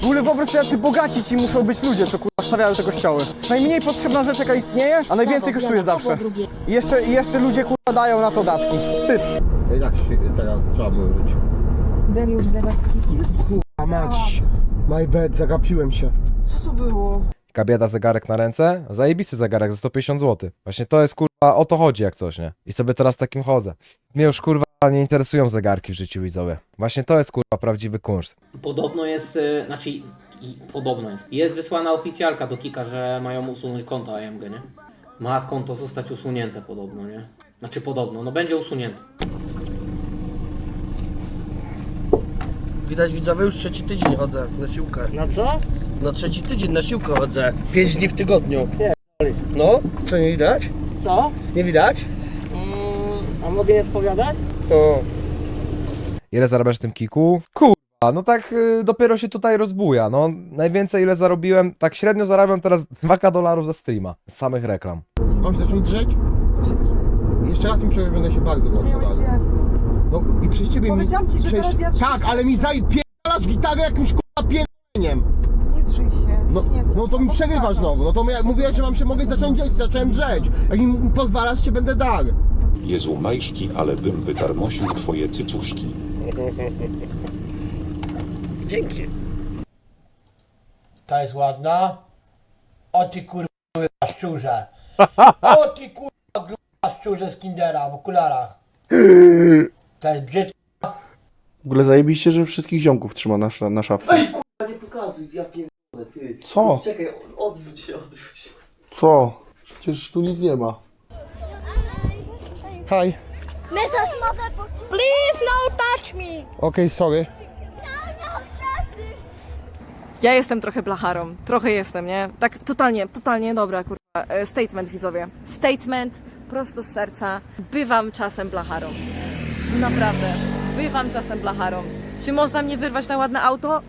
W ogóle wyobraź sobie, jacy bogaci ci muszą być ludzie, co kurwa stawiają te kościoły. To najmniej potrzebna rzecz, jaka istnieje, a najwięcej kosztuje zawsze. I jeszcze, i jeszcze ludzie kurwa dają na to datki. Wstyd. I tak się teraz trzeba mu użyć. Dariusz Zawadzki. A mać, my bad, zagapiłem się. Kabieta zegarek na ręce, zajebisty zegarek za 150 zł. Właśnie to jest kurwa, o to chodzi jak coś, nie? I sobie teraz takim chodzę. Mnie już kurwa nie interesują zegarki w życiu widzowie. Właśnie to jest kurwa prawdziwy kunszt. Podobno jest, y, znaczy i, podobno jest. Jest wysłana oficjalka do Kika, że mają usunąć konto AMG, nie? Ma konto zostać usunięte podobno, nie? Znaczy podobno, no będzie usunięte. Widać widzowie, już trzeci tydzień chodzę na siłkę. Na co? Na trzeci tydzień na siłkę chodzę. Pięć dni w tygodniu. No, co nie widać? Co? Nie widać? Mm, a mogę nie spowiadać? O. Ile zarabiasz w tym kiku? Kurwa, no tak y, dopiero się tutaj rozbuja. No najwięcej ile zarobiłem, tak średnio zarabiam teraz 2k dolarów za streama. Z samych reklam. Mam się zacząć drzeć? Jeszcze raz mi przejdzie, będę się bardzo głośno dalej. No i przez ciebie Powiedziałam mi... ci, że przecież- teraz ja Tak, ale mi zapierdalasz gitarę jakimś kurwa pierdeniem. Nie drzyj się. No, nie drzyj. no to mi Bo przerywasz zaraz. znowu. No to ja mówię, że mam się mogę zacząć drzeć, zacząłem drzeć. Jak mi pozwalasz, się będę dar. Jezu majszki, ale bym wytarmosił twoje cycuszki. Dzięki. Ta jest ładna. O ty kurwa szczurze. O ty kurwa gruba szczurze z Kindera w okularach. Ta jest brzydka. W ogóle zajebiście, że wszystkich ziomków trzyma na, sz- na szafce. Nie pokazuj, ja pierdolę, ty. Co? Czekaj, odwróć się, odwróć się. Co? Przecież tu nic nie ma. Hi. Please no touch me! Okej, sorry. Ja jestem trochę blacharą. Trochę jestem, nie? Tak totalnie, totalnie dobra, kurwa. E, Statement, widzowie. Statement prosto z serca. Bywam czasem blacharą. Naprawdę. Bywam czasem blacharą. Czy można mnie wyrwać na ładne auto?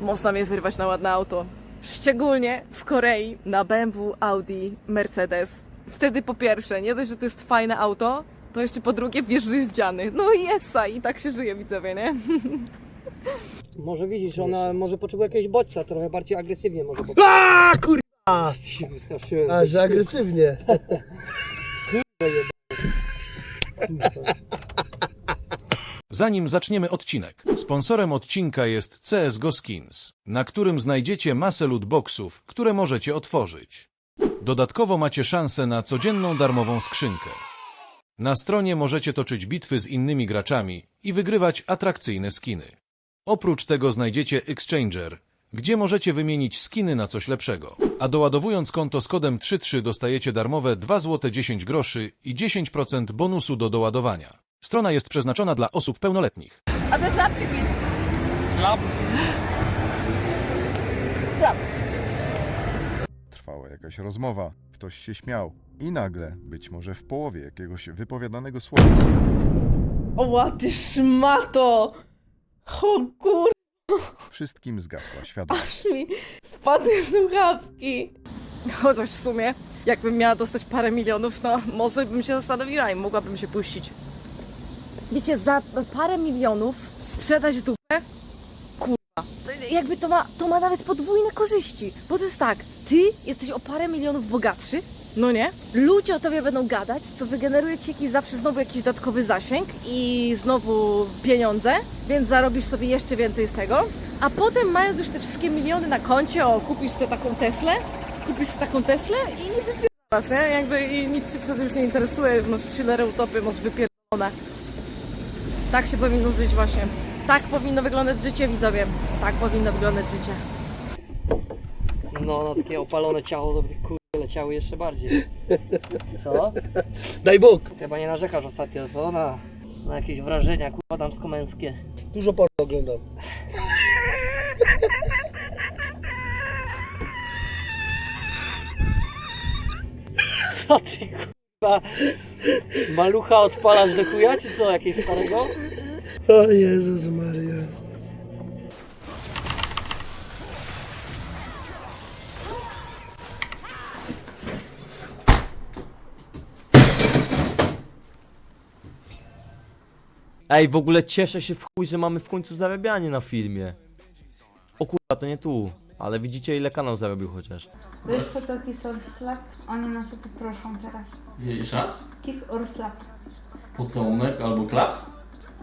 Można mnie wyrwać na ładne auto. Szczególnie w Korei na BMW, Audi, Mercedes. Wtedy po pierwsze, nie dość, że to jest fajne auto, to jeszcze po drugie wjeżdżasz dziany. No i esa i tak się żyje, widzowie, nie? Może widzisz, ona może potrzebuje jakiegoś bodźca, trochę bardziej agresywnie może po A kurwa! się wystraszyłem. A, że agresywnie. Zanim zaczniemy odcinek, sponsorem odcinka jest CSGO Skins, na którym znajdziecie masę lootboxów, które możecie otworzyć. Dodatkowo macie szansę na codzienną darmową skrzynkę. Na stronie możecie toczyć bitwy z innymi graczami i wygrywać atrakcyjne skiny. Oprócz tego znajdziecie Exchanger, gdzie możecie wymienić skiny na coś lepszego. A doładowując konto z kodem 33 dostajecie darmowe 2 zł 10 groszy i 10% bonusu do doładowania. Strona jest przeznaczona dla osób pełnoletnich. Trwała jakaś rozmowa, ktoś się śmiał i nagle, być może w połowie jakiegoś wypowiadanego słowa, O, ty szmato! O kur... wszystkim zgasła świadomość. Aż mi spadły słuchawki. Chociaż w sumie, jakbym miała dostać parę milionów, no może bym się zastanowiła i mogłabym się puścić. Wiecie, za parę milionów sprzedać dupę? Kurwa. Jakby to ma, to ma nawet podwójne korzyści. Bo to jest tak, ty jesteś o parę milionów bogatszy, no nie? Ludzie o tobie będą gadać, co wygeneruje ci jakiś zawsze znowu jakiś dodatkowy zasięg i znowu pieniądze, więc zarobisz sobie jeszcze więcej z tego. A potem mając już te wszystkie miliony na koncie, o kupisz sobie taką Teslę, kupisz sobie taką Teslę i wypierdolasz, nie? Jakby i nic cię wtedy już nie interesuje, masz chillerę utopy, masz wypierdolone. Tak się powinno żyć właśnie. Tak powinno wyglądać życie, widzowie. Tak powinno wyglądać życie. No, na takie opalone ciało to by te kurwy leciały jeszcze bardziej. Co? Daj Bóg. Ty Chyba nie narzekasz ostatnio, co? Na, na jakieś wrażenia kurwa damsko-męskie. Dużo porno oglądam. Co ty kurwa? Malucha odpalasz do chuja, czy co? Jakieś starego? O Jezus Maria. Ej, w ogóle cieszę się w chuj, że mamy w końcu zarabianie na filmie. O kurwa, to nie tu. Ale widzicie ile kanał zarobił chociaż. Wiesz co to kiss or slap? Oni nas o to proszą teraz. Jeszcze raz? Kiss or slap. Pocałunek albo klaps?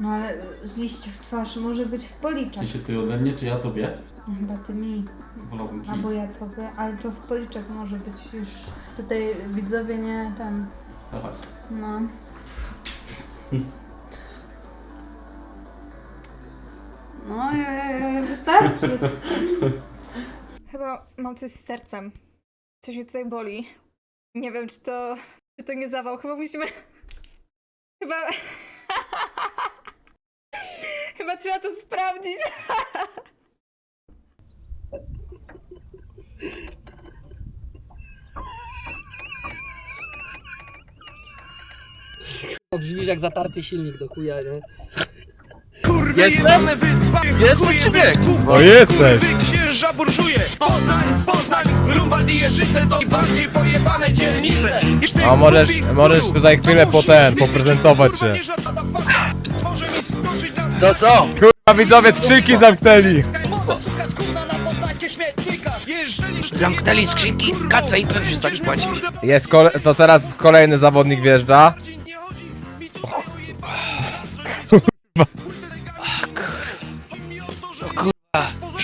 No ale z liście w twarz może być w policzek. ty ode mnie, czy ja tobie? No, Chyba ty mi, Wolałbym albo ja tobie, ale to w policzek może być już. Tutaj widzowie nie ten. Dawaj. No. No, e, wystarczy. Chyba mam coś z sercem. Coś mnie tutaj boli. Nie wiem, czy to, czy to nie zawał. Chyba musimy... Chyba... Chyba trzeba to sprawdzić. Brzmisz jak zatarty silnik do chuja, nie? Jestem? Jestem czy nie? O jesteś! Księża burżuje! Poznań, Poznań, Rumba Jeżyce to bardziej pojebane dzielnice! A możesz, możesz tutaj chwilę potem poprezentować się. Może mi skoczyć na To co? Kurwa widzowie skrzynki zamknęli! Szukać gówna na poznańskich śmietnikach! Jeżeli Zamknęli skrzynki, kaca i pewnie przestali płacić. Jest kole to teraz kolejny zawodnik wjeżdża.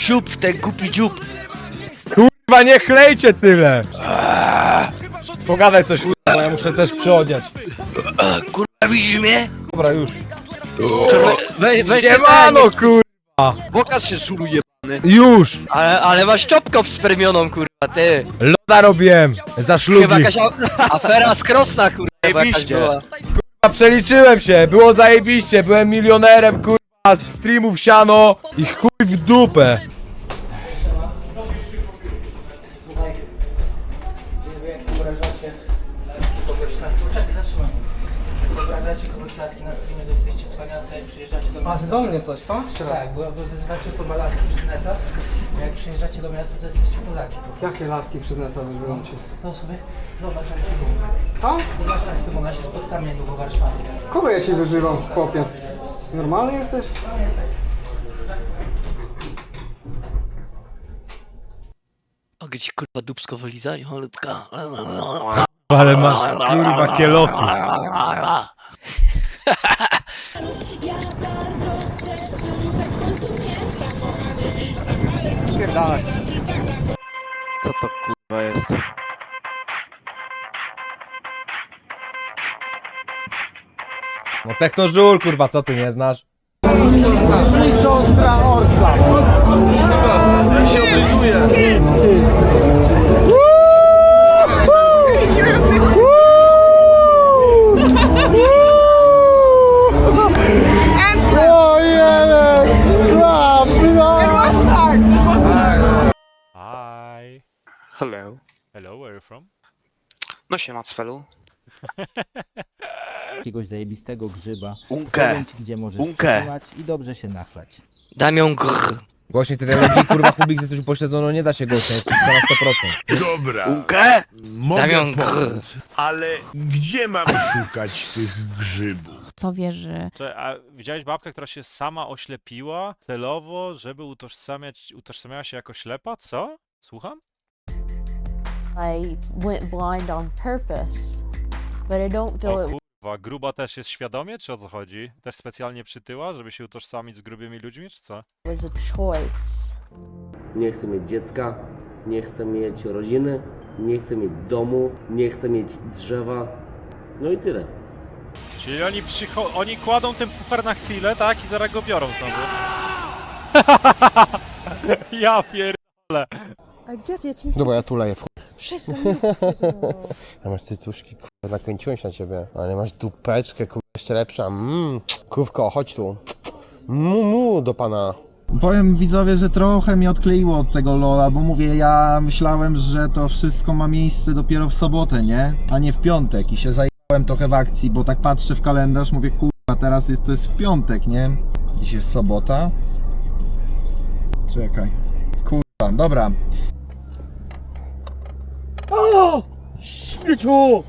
Siup w ten głupi dziób. Kurwa nie chlejcie tyle! Pogadaj coś kurwa, bo ja muszę też przyodniać. Kurwa, widzisz mnie? Dobra już. Weź, weź Siemano kurwa! Pokaż się szulu jebany. Już! Ale, ale masz czopkę wspermioną, kurwa, ty. Loda robiłem! Za szlugi! Chyba jakaś a- afera skrosna, kurwa, chyba jakaś była. Kurwa, przeliczyłem się, było zajebiście, byłem milionerem, kurwa, z streamów siano i chuj w dupę. Wyobrażacie kogoś laski na streamie, to jesteście cwaniacy, jak przyjeżdżacie do miasta. A, do mnie coś, co? Jeszcze raz. Tak, bo wy wyzywacie kurwa laski przez neta. Jak przyjeżdżacie do miasta, to jesteście kozaki. Jakie laski przez neta wyzywam cię? To sobie zobacz archiwum. Co? Zobacz archiwum, ja się spotkamy niedługo w Warszawie. Kogo ja ci wyżywam, chłopie? Normalny jesteś? Mogę ci kurwa dubsko wylizać, malutka. Ale masz kurwa kielochy. Spierdalać. Co to kurwa jest? No technożul kurwa, co ty nie znasz? Siostra Orsa. Jak się oblizuje? You from? No siema Cfelu. jakiegoś zajebistego grzyba. Unkę. Powiem ci, gdzie możesz i dobrze się nachlać. Damian grr. Głośniej tej teologii, kurwa, Kubik jesteś upośledzony, no nie da się głośniej, jest wszystko na 100%. Dobra, Unkę. mogę Damian pomóc, ale gdzie mam szukać tych grzybów? Co wierzy? Cze- a widziałeś babkę, która się sama oślepiła celowo, żeby utożsamiać, utożsamiała się jako ślepa? Co? Słucham? I went blind on purpose, but I don't feel O it kurwa, gruba też jest świadomie, czy o co chodzi? Też specjalnie przytyła, żeby się utożsamić z grubymi ludźmi, czy co? was a choice. Nie chcę mieć dziecka, nie chcę mieć rodziny, nie chcę mieć domu, nie chcę mieć drzewa. No i tyle. Czyli oni przycho- oni kładą ten puchar na chwilę, tak? I zaraz go biorą znowu. ja pierdolę. A gdzie dzieci? Dobra, ja tu leję w. Przestań. Ja masz cycuszki, kurwa, nakręciłem się na ciebie. Ale masz dupeczkę, kurwa, jeszcze lepsza. Mmm, kurwko, chodź tu. Mu, mu, do pana. Powiem widzowie, że trochę mnie odkleiło od tego Lola, bo mówię, ja myślałem, że to wszystko ma miejsce dopiero w sobotę, nie? A nie w piątek i się zajęłem trochę w akcji, bo tak patrzę w kalendarz, mówię, kurwa, teraz jest to jest w piątek, nie? Dziś jest sobota. Czekaj. Kurwa, dobra. O! Śmieciu!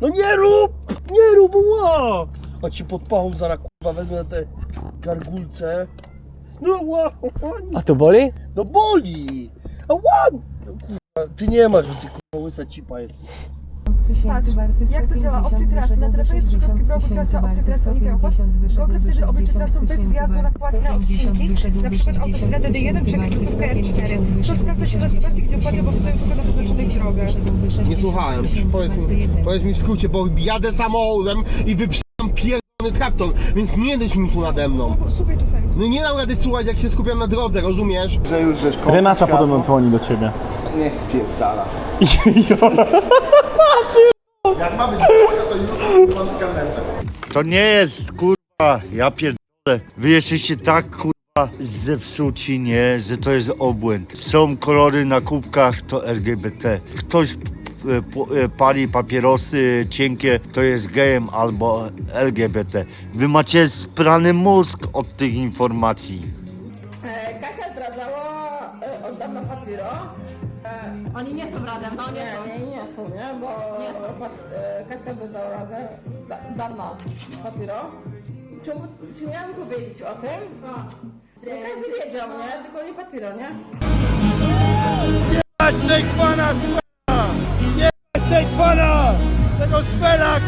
No nie rób! Nie rób, ła! A ci pod pachą zaraz kurwa wezmę te gargulce No ła, A to boli? no boli! A! No, kurwa, ty nie masz, bo ty kurwa łysa cipa jest. Patrz, jak to działa? Opcje trasy. Na telefonie trzy kropki w rogu trasa, opcje trasy unikaj opłat. Google wtedy obliczy trasą bez wjazdu na płatne odcinki, na przykład autostradę D1 czy ekspresówkę R4. To sprawdza się na sytuacji, gdzie opłaty obowiązują tylko na wyznaczonej drogę. Nie słuchałem. Powiedz mi, powiedz mi w skrócie, bo jadę samochodem i wyprzedzam pierdolony traktor, więc nie dyś mi tu nade mną. Słuchaj czasami. No nie dam rady słuchać, jak się skupiam na drodze, rozumiesz? Że już wiesz, Renata podobno dzwoni do ciebie. Nie spierdala. Jak mamy to już kamerę. To nie jest kurwa, ja pierdolę. Wy jesteście tak kurwa zepsuci, nie, że to jest obłęd. Są kolory na kubkach, to LGBT. Ktoś e, e, pali papierosy cienkie, to jest gejem albo LGBT. Wy macie sprany mózg od tych informacji. Oni nie są razem, no nie są. Nie, nie są, nie, bo Kasia zdradzała razem dawna Patiro. Czy, czy miałam powiedzieć o tym? No każdy wiedział, nie? Tylko nie Patiro, nie? Jebać Stefana, Nie Stefana! Tego Szwela,